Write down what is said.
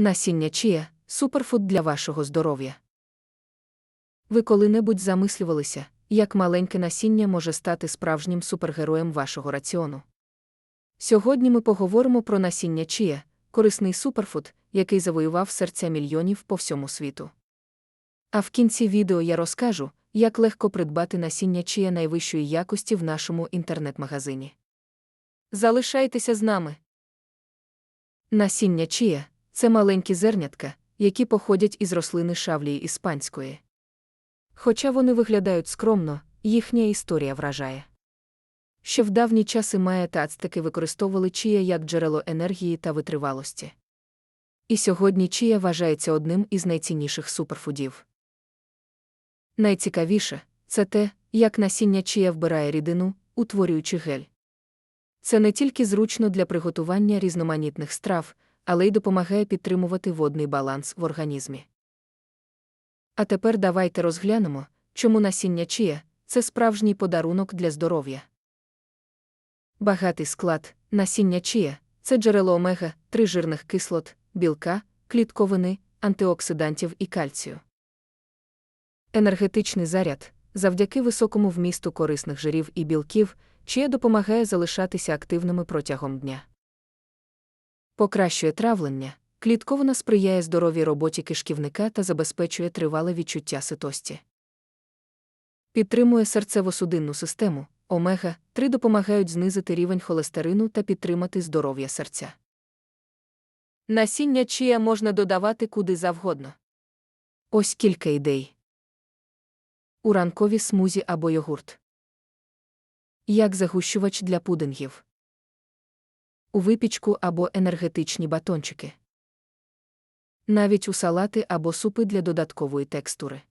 Насіння чия суперфуд для вашого здоров'я. Ви коли-небудь замислювалися, як маленьке насіння може стати справжнім супергероєм вашого раціону. Сьогодні ми поговоримо про насіння чия, корисний суперфуд, який завоював серця мільйонів по всьому світу. А в кінці відео я розкажу, як легко придбати насіння чия найвищої якості в нашому інтернет-магазині. Залишайтеся з нами. Насіння чия це маленькі зернятка, які походять із рослини шавлії іспанської. Хоча вони виглядають скромно, їхня історія вражає. Ще в давні часи майя та ацтеки використовували чия як джерело енергії та витривалості. І сьогодні чия вважається одним із найцінніших суперфудів. Найцікавіше це те, як насіння чия вбирає рідину, утворюючи гель. Це не тільки зручно для приготування різноманітних страв, але й допомагає підтримувати водний баланс в організмі. А тепер давайте розглянемо, чому насіння чия це справжній подарунок для здоров'я. Багатий склад насіння чия це джерело омега, 3 жирних кислот, білка, клітковини, антиоксидантів і кальцію. Енергетичний заряд завдяки високому вмісту корисних жирів і білків, чия допомагає залишатися активними протягом дня. Покращує травлення, клітковина сприяє здоровій роботі кишківника та забезпечує тривале відчуття ситості. Підтримує серцево-судинну систему, омега 3 допомагають знизити рівень холестерину та підтримати здоров'я серця. Насіння чия можна додавати куди завгодно. Ось кілька ідей. У ранкові смузі або йогурт. Як загущувач для пудингів. У випічку або енергетичні батончики. Навіть у салати або супи для додаткової текстури.